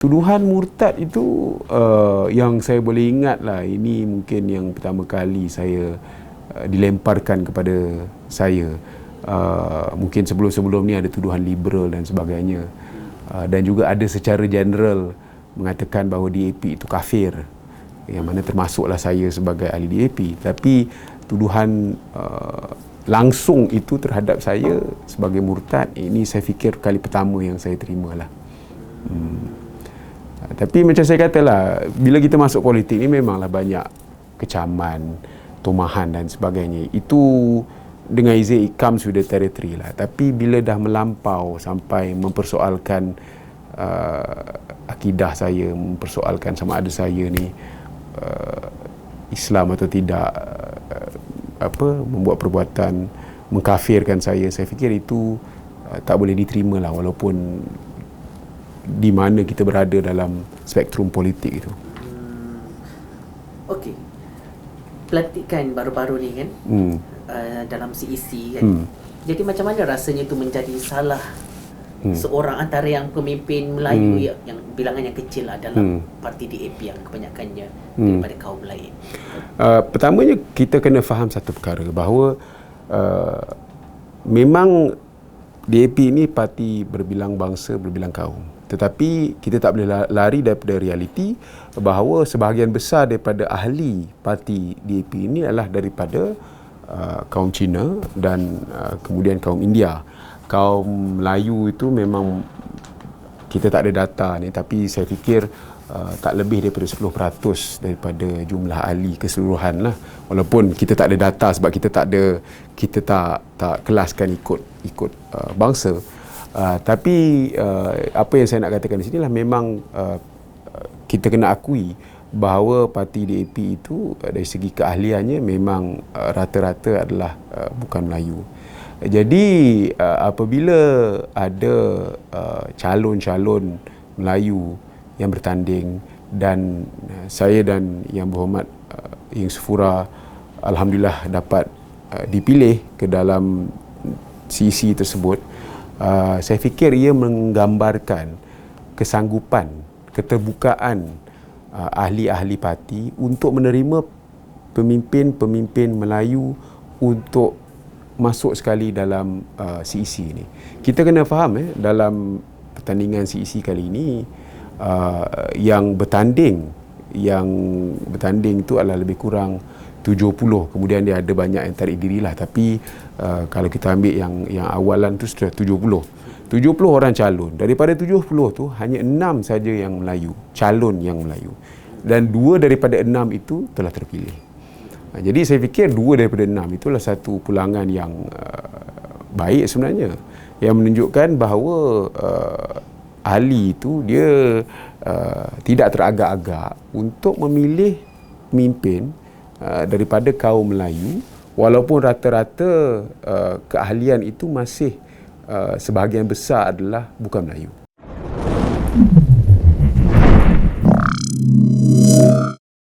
Tuduhan murtad itu uh, yang saya boleh ingat lah ini mungkin yang pertama kali saya uh, dilemparkan kepada saya. Uh, mungkin sebelum-sebelum ni ada tuduhan liberal dan sebagainya. Uh, dan juga ada secara general mengatakan bahawa DAP itu kafir yang mana termasuklah saya sebagai ahli DAP tapi tuduhan uh, langsung itu terhadap saya sebagai murtad ini saya fikir kali pertama yang saya terima lah hmm. Tapi macam saya katalah, bila kita masuk politik ni memanglah banyak kecaman, tomahan dan sebagainya. Itu dengan izin it comes with the territory lah. Tapi bila dah melampau sampai mempersoalkan uh, akidah saya, mempersoalkan sama ada saya ni uh, Islam atau tidak, uh, apa membuat perbuatan mengkafirkan saya, saya fikir itu uh, tak boleh diterima lah walaupun di mana kita berada dalam spektrum politik itu. Hmm. Okey. Pelantikan baru-baru ni kan hmm. uh, dalam CEC kan. Hmm. Jadi macam mana rasanya itu menjadi salah hmm. seorang antara yang pemimpin Melayu hmm. yang, yang bilangan yang kecil lah dalam hmm. parti DAP yang kebanyakannya hmm. daripada kaum lain. Uh, pertamanya kita kena faham satu perkara bahawa uh, memang DAP ini parti berbilang bangsa, berbilang kaum. Tetapi kita tak boleh lari daripada realiti bahawa sebahagian besar daripada ahli parti DAP ini adalah daripada uh, kaum Cina dan uh, kemudian kaum India. Kaum Melayu itu memang kita tak ada data ni tapi saya fikir uh, tak lebih daripada 10% daripada jumlah ahli keseluruhan lah. Walaupun kita tak ada data sebab kita tak ada kita tak tak kelaskan ikut ikut uh, bangsa. Uh, tapi uh, apa yang saya nak katakan di sini lah memang uh, kita kena akui bahawa parti DAP itu uh, dari segi keahliannya memang uh, rata-rata adalah uh, bukan Melayu. Jadi uh, apabila ada uh, calon-calon Melayu yang bertanding dan uh, saya dan yang berhormat uh, Yang Sefura alhamdulillah dapat uh, dipilih ke dalam CC tersebut uh, saya fikir ia menggambarkan kesanggupan, keterbukaan uh, ahli-ahli parti untuk menerima pemimpin-pemimpin Melayu untuk masuk sekali dalam uh, CEC ini. Kita kena faham eh dalam pertandingan CEC kali ini uh, yang bertanding yang bertanding itu adalah lebih kurang 70 kemudian dia ada banyak yang tarik diri lah. Tapi uh, kalau kita ambil yang yang awalan tu sudah 70 70 orang calon. Daripada 70 tu hanya 6 saja yang Melayu. Calon yang Melayu. Dan dua daripada enam itu telah terpilih. Uh, jadi saya fikir dua daripada enam itulah satu pulangan yang uh, baik sebenarnya. Yang menunjukkan bahawa uh, ahli itu dia uh, tidak teragak-agak untuk memilih pemimpin Uh, daripada kaum Melayu walaupun rata-rata uh, keahlian itu masih uh, sebahagian besar adalah bukan Melayu.